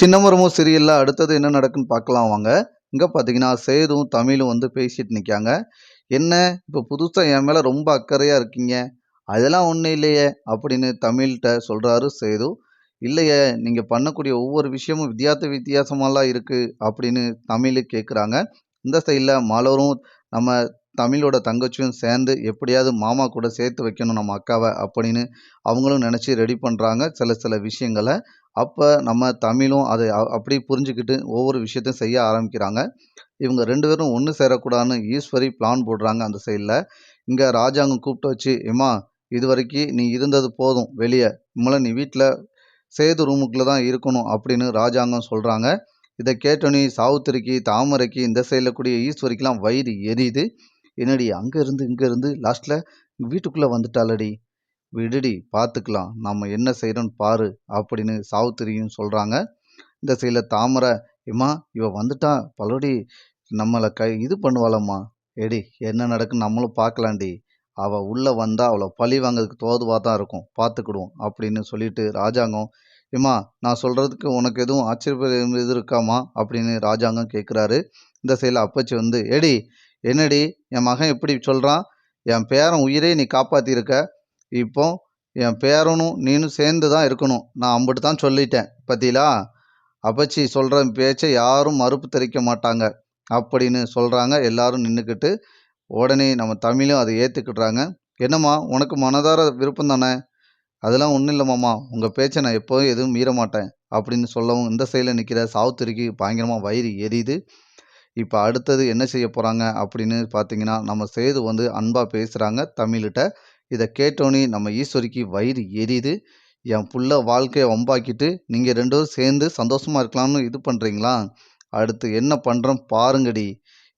சின்னமரமும் சரியில்லை அடுத்தது என்ன நடக்குன்னு பார்க்கலாம் வாங்க. இங்கே பார்த்தீங்கன்னா, சேதும் தமிழும் வந்து பேசிட்டு நிற்காங்க "என்ன இப்போ புதுசாக என் மேலே ரொம்ப அக்கறையாக இருக்கீங்க. அதெல்லாம் ஒன்றும் இல்லையே" அப்படின்னு தமிழ்கிட்ட சொல்கிறாரு சேது. "இல்லையே, நீங்கள் பண்ணக்கூடிய ஒவ்வொரு விஷயமும் வித்தியாச வித்தியாசமாலாம் இருக்குது அப்படின்னு தமிழ் கேட்குறாங்க. இந்த சைடில் மலரும், நம்ம தமிழோட தங்கச்சியும் சேர்ந்து எப்படியாவது மாமா கூட சேர்த்து வைக்கணும் நம்ம அக்காவை அப்படின்னு அவங்களும் நினச்சி ரெடி பண்ணுறாங்க சில சில விஷயங்கள. அப்போ நம்ம தமிழும் அதை அப்படியே புரிஞ்சுக்கிட்டு ஒவ்வொரு விஷயத்தையும் செய்ய ஆரம்பிக்கிறாங்க. இவங்க ரெண்டு பேரும் ஒன்று சேரக்கூடாதுன்னு ஈஸ்வரி பிளான் போடுறாங்க அந்த சைடில் இங்கே ராஜாங்கம் கூப்பிட்டு வச்சு, "எம்மா இதுவரைக்கும் நீ இருந்தது போதும் வெளியே இனிமேல நீ வீட்டில் சேது ரூமுக்குள்ள தான் இருக்கணும்" அப்படின்னு ராஜாங்கம் சொல்கிறாங்க இதை கேட்டோன்னே சாவுத்திரிக்கு தாமரைக்கு, இந்த சைடில் கூடிய ஈஸ்வரிக்கெலாம் வயிறு எரியுது. "என்னடி அங்கே இருந்து இங்கே இருந்து லாஸ்ட்டில் வீட்டுக்குள்ளே வந்துட்டாளேடி! விடுடி பார்த்துக்கலாம். நம்ம என்ன செய்கிறோன்னு பாரு" அப்படின்னு சாவுத்திரியும் சொல்கிறாங்க இந்த சைடில் தாமரை, "எம்மா இவ வந்துட்டா பலடி நம்மளை கை இது பண்ணுவாளம்மா. ஏடி என்ன நடக்குன்னு நம்மளும் பார்க்கலாம்டி. அவள் உள்ளே வந்தால் அவளை பழி வாங்குறதுக்கு தோதுவாக தான் இருக்கும். பார்த்துக்கிடுவோம்" அப்படின்னு சொல்லிட்டு ராஜாங்கம், இம்மா நான் சொல்கிறதுக்கு உனக்கு எதுவும் ஆட்சேபம் இது இருக்காம்மா?" அப்படின்னு ராஜாங்கம் கேட்குறாரு. இந்த சைடில் அப்பச்சி வந்து, "ஏடி என்னடி என் மகன் இப்படி சொல்கிறான் என் பேரன் உயிரையே நீ காப்பாற்றியிருக்க இப்போ என் பேரனும் நீனும் சேர்ந்து தான் இருக்கணும். நான் அம்பிட்டு தான் சொல்லிட்டேன். பாத்தீகளா? அப்பச்சி சொல்கிற பேச்சை யாரும் மறுப்பு தெரிவிக்க மாட்டாங்க" அப்படின்னு சொல்கிறாங்க எல்லாரும் நின்றுக்கிட்டு உடனே நம்ம தமிழும் அதை ஏற்றுக்கிடுறாங்க "என்னம்மா உனக்கு மனதார விருப்பம் தானே?" "அதெல்லாம் ஒன்றும் இல்லைம்மாம்மா உங்கள் பேச்சை நான் எப்போவும் எதுவும் மீற மாட்டேன்" அப்படின்னு சொல்லவும், இந்த சைடில் நிற்கிற சாவுத்திரிக்கு பயங்கரமாக வயிறு எரியுது. இப்போ அடுத்தது என்ன செய்ய போகிறாங்க அப்படின்னு பார்த்தீங்கன்னா, நம்ம சேது வந்து அன்பாக பேசுகிறாங்க தமிழ்கிட்ட இதை கேட்டோனே நம்ம ஈஸ்வரிக்கு வயிறு எரியுது. "என் புள்ள வாழ்க்கையை வம்பாக்கிட்டு, நீங்கள் ரெண்டும் சேர்ந்து சந்தோஷமாக இருக்கலாம்னு இது பண்ணுறீங்களா அடுத்து என்ன பண்ணுறோம் பாருங்கடி"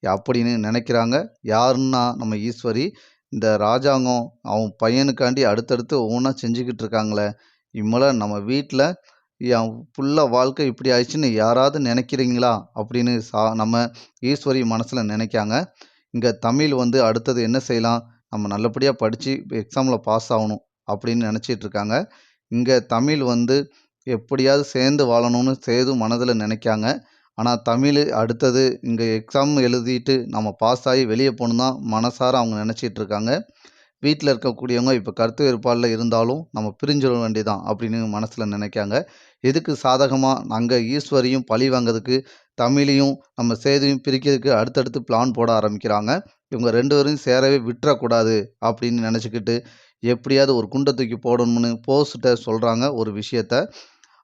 அப்படின்னு நினைக்கிறாங்க. யாருன்னா நம்ம ஈஸ்வரி. இந்த ராஜாங்கம் அவன் பையனுக்காண்டி அடுத்தடுத்து ஒவ்வொன்றா செஞ்சுக்கிட்டு இருக்காங்களே. இம்மலை நம்ம வீட்டில் என் புள்ள வாழ்க்கை இப்படி ஆயிடுச்சுன்னு யாராவது நினைக்கிறீங்களா? அப்படின்னு சா நம்ம ஈஸ்வரி மனசில் நினைக்காங்க. இங்கே தமிழ் வந்து அடுத்தது என்ன செய்யலாம்? நம்ம நல்லபடியாக படித்து எக்ஸாமில் பாஸ் ஆகணும் அப்படின்னு நினச்சிட்டு இருக்காங்க. இங்கே தமிழ் வந்து எப்படியாவது சேர்ந்து வாழணும்னு சேது மனதில் நினைக்காங்க. ஆனால் தமிழ் அடுத்தது இங்கே எக்ஸாம் எழுதிட்டு நம்ம பாஸ் ஆகி வெளியே போகணும் தான் மனசார அவங்க நினச்சிட்டு இருக்காங்க. வீட்டில் இருக்கக்கூடியவங்க இப்போ கருத்து வேறுபாடில் இருந்தாலும் நம்ம பிரிஞ்சிட வேண்டியதான் அப்படின்னு மனசில் நினைக்காங்க. இதுக்கு சாதகமாக நாங்கள் ஈஸ்வரியும் பழி வாங்குறதுக்கு, தமிழையும் நம்ம சேதுவையும் பிரிக்கிறதுக்கு அடுத்தடுத்து பிளான் போட ஆரம்பிக்கிறாங்க. இவங்க ரெண்டு பேரையும் சேரவே விட்டுறக்கூடாது அப்படின்னு நினச்சிக்கிட்டு எப்படியாவது ஒரு குண்டை தூக்கி போடணும்னு போஸ்ட்ட சொல்கிறாங்க ஒரு விஷயத்த.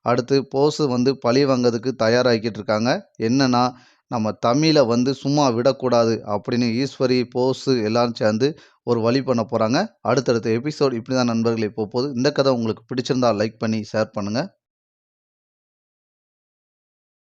அடுத்து போஸு வந்து பழி வாங்குறதுக்கு தயாராகிக்கிட்டு இருக்காங்க. என்னன்னா, நம்ம தமிழை வந்து சும்மா விடக்கூடாது அப்படின்னு ஈஸ்வரி, போஸ் எல்லாரும் சேர்ந்து ஒரு வழி பண்ண போகிறாங்க அடுத்தடுத்த எபிசோட் இப்படிதான் நண்பர்களே போகுது. இந்த கதை உங்களுக்கு பிடிச்சிருந்தா லைக் பண்ணி ஷேர் பண்ணுங்கள்